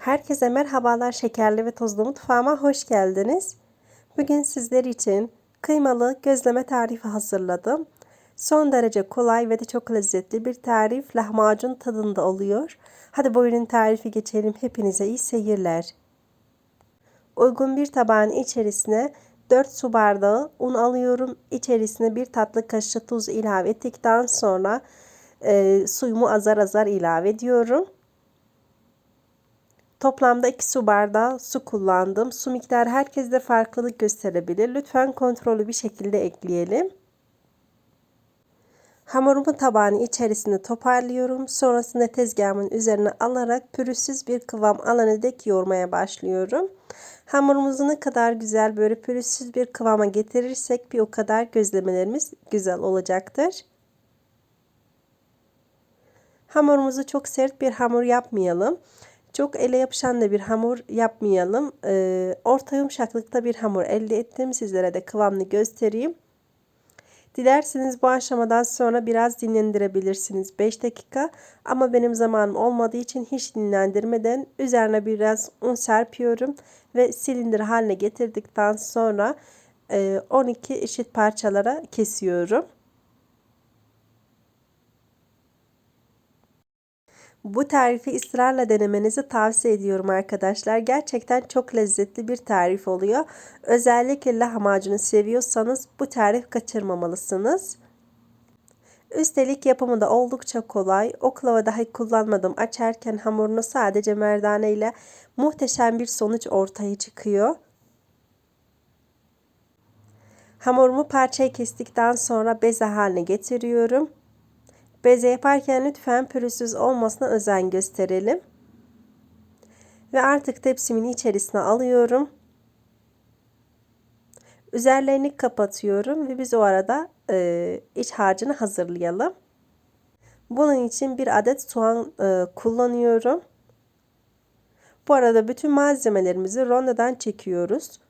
Herkese merhabalar şekerli ve tozlu mutfağıma hoş geldiniz. Bugün sizler için kıymalı gözleme tarifi hazırladım. Son derece kolay ve de çok lezzetli bir tarif lahmacun tadında oluyor. Hadi buyurun tarifi geçelim. Hepinize iyi seyirler. Uygun bir tabağın içerisine 4 su bardağı un alıyorum. İçerisine bir tatlı kaşığı tuz ilave ettikten sonra e, suyumu azar azar ilave ediyorum. Toplamda 2 su bardağı su kullandım. Su miktarı herkeste farklılık gösterebilir. Lütfen kontrollü bir şekilde ekleyelim. Hamurumu tabağın içerisine toparlıyorum. Sonrasında tezgahımın üzerine alarak pürüzsüz bir kıvam alana dek yoğurmaya başlıyorum. Hamurumuzu ne kadar güzel böyle pürüzsüz bir kıvama getirirsek bir o kadar gözlemelerimiz güzel olacaktır. Hamurumuzu çok sert bir hamur yapmayalım. Çok ele yapışan da bir hamur yapmayalım. Ee, orta yumuşaklıkta bir hamur elde ettim. Sizlere de kıvamını göstereyim. Dilerseniz bu aşamadan sonra biraz dinlendirebilirsiniz 5 dakika ama benim zamanım olmadığı için hiç dinlendirmeden üzerine biraz un serpiyorum ve silindir haline getirdikten sonra 12 eşit parçalara kesiyorum. Bu tarifi ısrarla denemenizi tavsiye ediyorum arkadaşlar. Gerçekten çok lezzetli bir tarif oluyor. Özellikle lahmacunu seviyorsanız bu tarif kaçırmamalısınız. Üstelik yapımı da oldukça kolay. Oklava dahi kullanmadım. Açarken hamurunu sadece merdane ile muhteşem bir sonuç ortaya çıkıyor. Hamurumu parçaya kestikten sonra beze haline getiriyorum. Beze yaparken lütfen pürüzsüz olmasına özen gösterelim. Ve artık tepsimin içerisine alıyorum. Üzerlerini kapatıyorum ve biz o arada e, iç harcını hazırlayalım. Bunun için bir adet soğan e, kullanıyorum. Bu arada bütün malzemelerimizi rondodan çekiyoruz.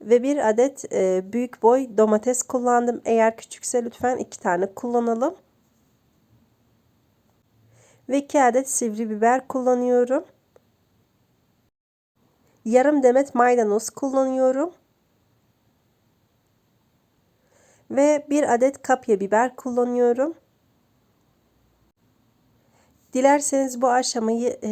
Ve bir adet e, büyük boy domates kullandım. Eğer küçükse lütfen iki tane kullanalım ve 2 adet sivri biber kullanıyorum. Yarım demet maydanoz kullanıyorum. Ve bir adet kapya biber kullanıyorum. Dilerseniz bu aşamayı e,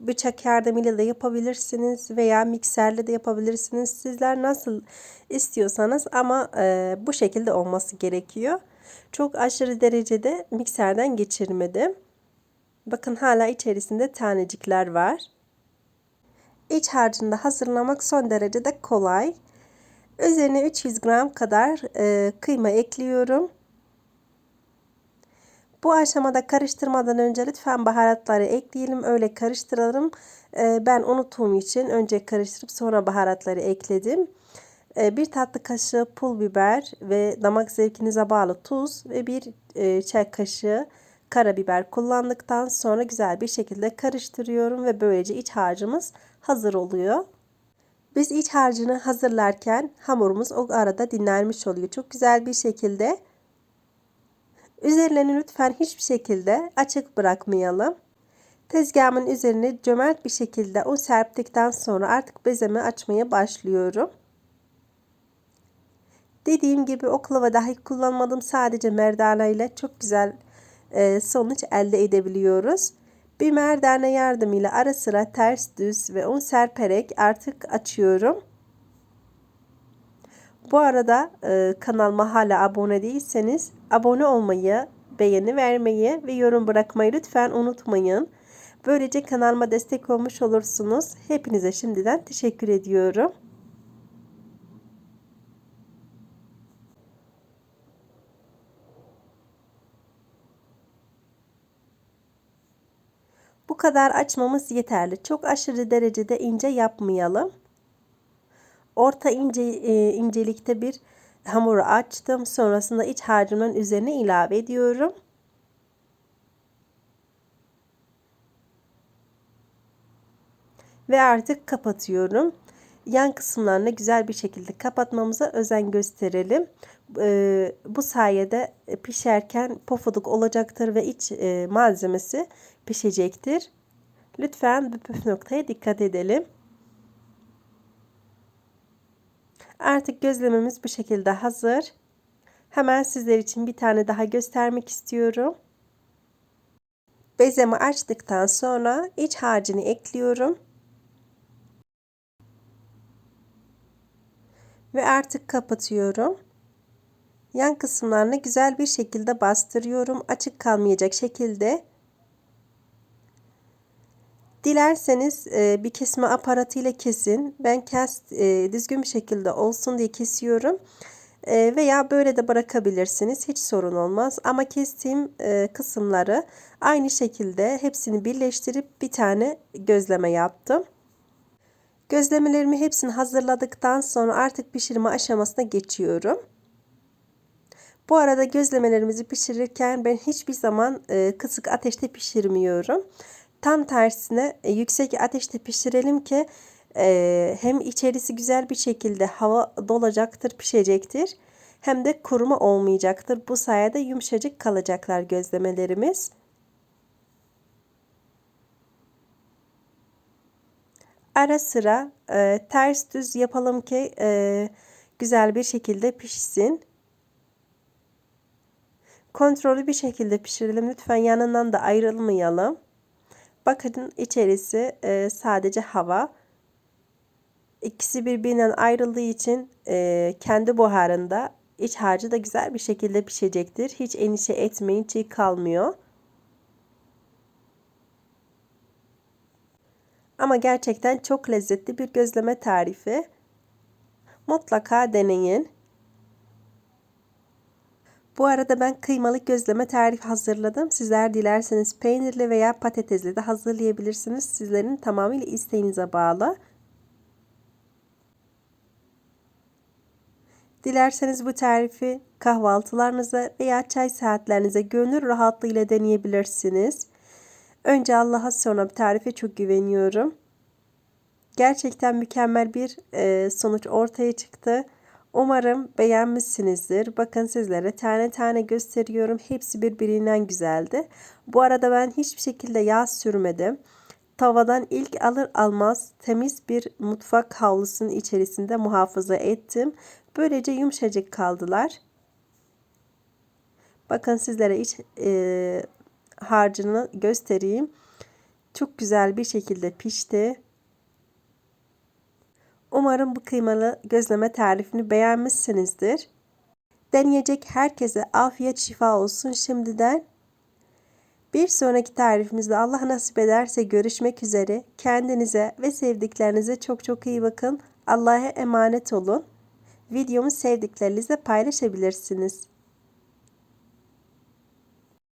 bıçak yardımıyla da yapabilirsiniz veya mikserle de yapabilirsiniz. Sizler nasıl istiyorsanız ama e, bu şekilde olması gerekiyor. Çok aşırı derecede mikserden geçirmedim. Bakın hala içerisinde tanecikler var. İç harcını da hazırlamak son derece de kolay. Üzerine 300 gram kadar e, kıyma ekliyorum. Bu aşamada karıştırmadan önce lütfen baharatları ekleyelim. Öyle karıştıralım. E, ben unuttuğum için önce karıştırıp sonra baharatları ekledim. E, bir tatlı kaşığı pul biber ve damak zevkinize bağlı tuz ve bir e, çay kaşığı karabiber kullandıktan sonra güzel bir şekilde karıştırıyorum ve böylece iç harcımız hazır oluyor. Biz iç harcını hazırlarken hamurumuz o arada dinlenmiş oluyor. Çok güzel bir şekilde. Üzerlerini lütfen hiçbir şekilde açık bırakmayalım. Tezgahımın üzerine cömert bir şekilde un serptikten sonra artık bezemi açmaya başlıyorum. Dediğim gibi oklava dahi kullanmadım. Sadece merdane ile çok güzel sonuç elde edebiliyoruz. Bir merdane yardımıyla ara sıra ters düz ve un serperek artık açıyorum. Bu arada e, kanalıma hala abone değilseniz abone olmayı, beğeni vermeyi ve yorum bırakmayı lütfen unutmayın. Böylece kanalıma destek olmuş olursunuz. Hepinize şimdiden teşekkür ediyorum. Kadar açmamız yeterli. Çok aşırı derecede ince yapmayalım. Orta ince e, incelikte bir hamuru açtım. Sonrasında iç harcımın üzerine ilave ediyorum. Ve artık kapatıyorum. Yan kısımlarını güzel bir şekilde kapatmamıza özen gösterelim. E, bu sayede pişerken pofuduk olacaktır ve iç e, malzemesi pişecektir. Lütfen bu püf noktaya dikkat edelim. Artık gözlememiz bu şekilde hazır. Hemen sizler için bir tane daha göstermek istiyorum. Bezemi açtıktan sonra iç harcını ekliyorum. Ve artık kapatıyorum. Yan kısımlarını güzel bir şekilde bastırıyorum. Açık kalmayacak şekilde. Dilerseniz e, bir kesme aparatıyla kesin. Ben kes e, düzgün bir şekilde olsun diye kesiyorum. E, veya böyle de bırakabilirsiniz. Hiç sorun olmaz. Ama kestiğim e, kısımları aynı şekilde hepsini birleştirip bir tane gözleme yaptım. Gözlemelerimi hepsini hazırladıktan sonra artık pişirme aşamasına geçiyorum. Bu arada gözlemelerimizi pişirirken ben hiçbir zaman e, kısık ateşte pişirmiyorum. Tam tersine e, yüksek ateşte pişirelim ki e, hem içerisi güzel bir şekilde hava dolacaktır, pişecektir. Hem de kuruma olmayacaktır. Bu sayede yumuşacık kalacaklar gözlemelerimiz. Ara sıra e, ters düz yapalım ki e, güzel bir şekilde pişsin. Kontrollü bir şekilde pişirelim. Lütfen yanından da ayrılmayalım. Bakın içerisi e, sadece hava. İkisi birbirinden ayrıldığı için e, kendi buharında iç harcı da güzel bir şekilde pişecektir. Hiç endişe etmeyin çiğ kalmıyor. Ama gerçekten çok lezzetli bir gözleme tarifi. Mutlaka deneyin. Bu arada ben kıymalı gözleme tarifi hazırladım. Sizler dilerseniz peynirli veya patatesli de hazırlayabilirsiniz. Sizlerin tamamıyla isteğinize bağlı. Dilerseniz bu tarifi kahvaltılarınıza veya çay saatlerinize gönül rahatlığıyla deneyebilirsiniz. Önce Allah'a sonra bir tarife çok güveniyorum. Gerçekten mükemmel bir sonuç ortaya çıktı. Umarım beğenmişsinizdir. Bakın sizlere tane tane gösteriyorum. Hepsi birbirinden güzeldi. Bu arada ben hiçbir şekilde yağ sürmedim. Tavadan ilk alır almaz temiz bir mutfak havlusunun içerisinde muhafaza ettim. Böylece yumuşacık kaldılar. Bakın sizlere iç e, harcını göstereyim. Çok güzel bir şekilde pişti. Umarım bu kıymalı gözleme tarifini beğenmişsinizdir. Deneyecek herkese afiyet şifa olsun şimdiden. Bir sonraki tarifimizde Allah nasip ederse görüşmek üzere. Kendinize ve sevdiklerinize çok çok iyi bakın. Allah'a emanet olun. Videomu sevdiklerinizle paylaşabilirsiniz.